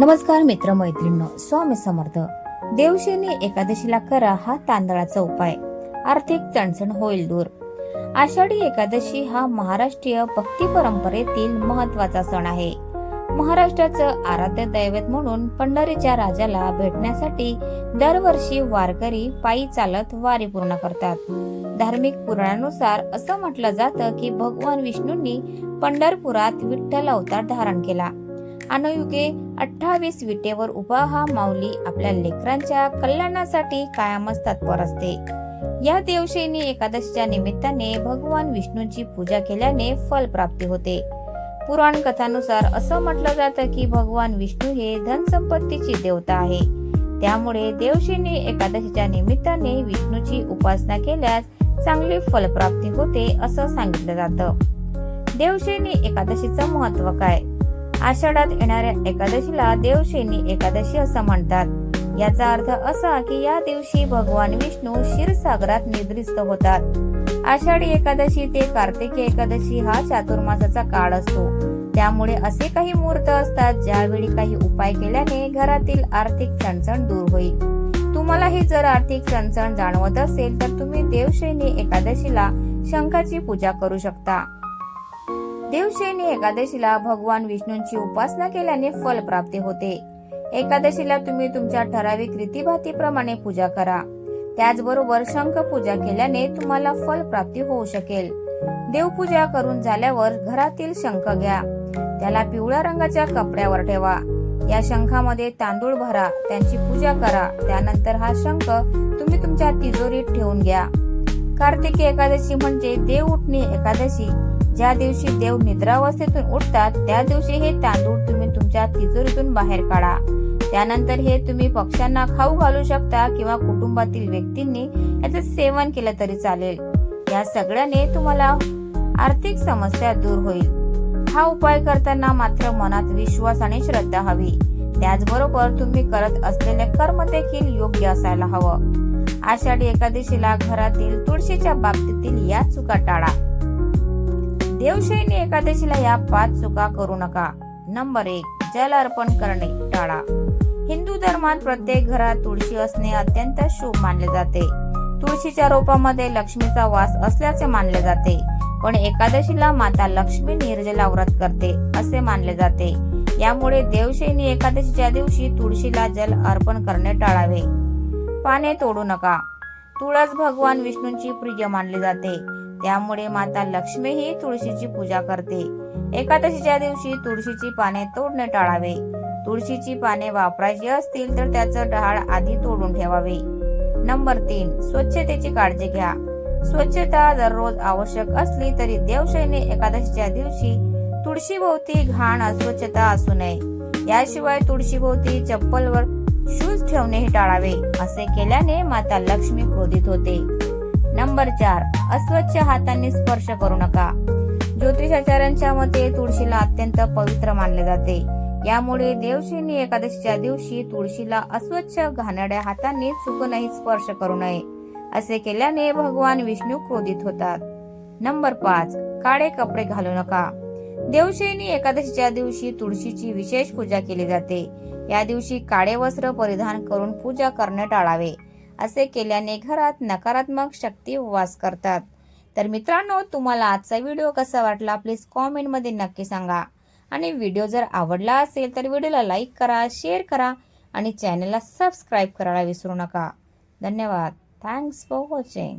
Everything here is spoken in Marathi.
नमस्कार मित्र मैत्रिणींनो स्वामी समर्थ. देवशेनी एकादशीला करा हा तांदळाचा उपाय. आर्थिक चणचण होईल दूर. आषाढी एकादशी हा महाराष्ट्रीय भक्ती परंपरेतील महत्त्वाचा सण आहे. महाराष्ट्राचं आराध्य दैवत म्हणून पंढरीच्या राजाला भेटण्यासाठी दरवर्षी वारकरी पायी चालत वारी पूर्ण करतात. धार्मिक पुराणानुसार असं म्हटलं जातं की भगवान विष्णूंनी पंढरपुरात विठ्ठल अवतार धारण केला. अनुयुगे अठ्ठावीस विटेवर उभा हा माऊली आपल्या लेकरांच्या कल्याणासाठी कायमच तत्पर असते या देवशैनी एकादशीच्या निमित्ताने भगवान विष्णूंची पूजा केल्याने फल प्राप्ती होते. पुराण कथानुसार असं म्हटलं जातं की भगवान विष्णू हे धनसंपत्तीची देवता आहे. त्यामुळे देवशेनी एकादशीच्या निमित्ताने विष्णूची उपासना केल्यास चांगली फलप्राप्ती होते असं सांगितलं जातं. देवशेनी एकादशीचं महत्त्व काय? आषाढात येणाऱ्या एकादशीला देवशेनी एकादशी असं म्हणतात. याचा अर्थ असा की या दिवशी भगवान विष्णू क्षीरसागरात निद्रिस्त होतात. आषाढी एकादशी ते कार्तिकी एकादशी हा चातुर्मासाचा काळ असतो. त्यामुळे असे काही मुहूर्त असतात ज्यावेळी काही उपाय केल्याने घरातील आर्थिक चणचण दूर होईल. तुम्हालाही जर आर्थिक चणचण जाणवत असेल तर तुम्ही देवशैनी एकादशीला शंखाची पूजा करू शकता. देवशैनी एकादशीला भगवान विष्णूंची उपासना केल्याने फल प्राप्ती होते. एकादशीला तुम्ही तुमच्या ठराविक रीतीभातीप्रमाणे पूजा करा. त्याचबरोबर शंख पूजा केल्याने तुम्हाला फल प्राप्ती होऊ शकेल. देवपूजा करून झाल्यावर घरातील शंख घ्या. त्याला पिवळ्या रंगाच्या कपड्यावर ठेवा. या शंखामध्ये तांदूळ भरा त्यांची पूजा करा. त्यानंतर हा शंख तुम्ही तुमच्या तिजोरीत ठेवून घ्या. कार्तिकी एकादशी म्हणजे देव उठणी एकादशी. ज्या दिवशी देव निद्रावस्थेतून उठतात त्या दिवशी हे तांदूळ तुम्ही तुमच्या तिजोरीतून बाहेर काढा. त्यानंतर हे तुम्ही पक्ष्यांना खाऊ घालू शकता किंवा कुटुंबातील व्यक्तींनी याचं सेवन केलं तरी चालेल. या सगळ्याने तुम्हाला आर्थिक समस्या दूर होईल. हा उपाय करताना मात्र मनात विश्वास आणि श्रद्धा हवी. त्याचबरोबर तुम्ही करत असलेले कर्म देखील योग्य असायला हवं. आषाढी एकादशीला घरातील तुळशीच्या बाबतीतील या चुका टाळा. देवशैनी एकादशीला या पाच चुका करू नका. नंबर एक जल अर्पण करणे टाळा. हिंदू धर्मात प्रत्येक घरात तुळशी असणे अत्यंत शुभ मानले जाते. तुळशीच्या रोपामध्ये लक्ष्मीचा वास असल्याचे मानले जाते. पण एकादशीला माता लक्ष्मी निर्जला व्रत करते असे मानले जाते. यामुळे देवशैनी एकादशीच्या दिवशी तुळशीला जल अर्पण करणे टाळावे. पाने तोडू नका. तुळस भगवान विष्णूंची प्रिय मानली जाते. त्यामुळे माता लक्ष्मी ही तुळशीची पूजा करते. एकादशीच्या दिवशी तुळशीची पाने तोडणे टाळावे. तुळशीची पाने वापरायची असतील तर त्याचं डहाळ आधी तोडून ठेवावे. नंबर तीन स्वच्छतेची काळजी घ्या. स्वच्छता दररोज आवश्यक असली तरी देवशैनी एकादशीच्या दिवशी तुळशी भोवती घाण अस्वच्छता असू नये. याशिवाय तुळशी भोवती चप्पलवर शूज ठेवणेही टाळावे असे केल्याने माता लक्ष्मी क्रोधित होते. नंबर चार अस्वच्छ हातांनी स्पर्श करू नका. ज्योतिषाचार्यांच्या मते तुळशीला अत्यंत पवित्र मानले जाते. यामुळे देवशिनी एकादशीच्या दिवशी तुळशीला अस्वच्छ घाणड्या हातांनी चुकूनही स्पर्श करू नये असे केल्याने भगवान विष्णू क्रोधित होतात. नंबर पाच काळे कपडे घालू नका. देवशैनी एकादशीच्या दिवशी तुळशीची विशेष पूजा केली जाते. या दिवशी काळे वस्त्र परिधान करून पूजा करणे टाळावे. असे केल्याने घरात नकारात्मक शक्ती वास करतात. तर मित्रांनो तुम्हाला आजचा व्हिडिओ कसा वाटला प्लीज कॉमेंटमध्ये नक्की सांगा. आणि व्हिडिओ जर आवडला असेल तर व्हिडिओला लाईक करा शेअर करा आणि चॅनलला सबस्क्राईब करायला विसरू नका. धन्यवाद. Thanks for watching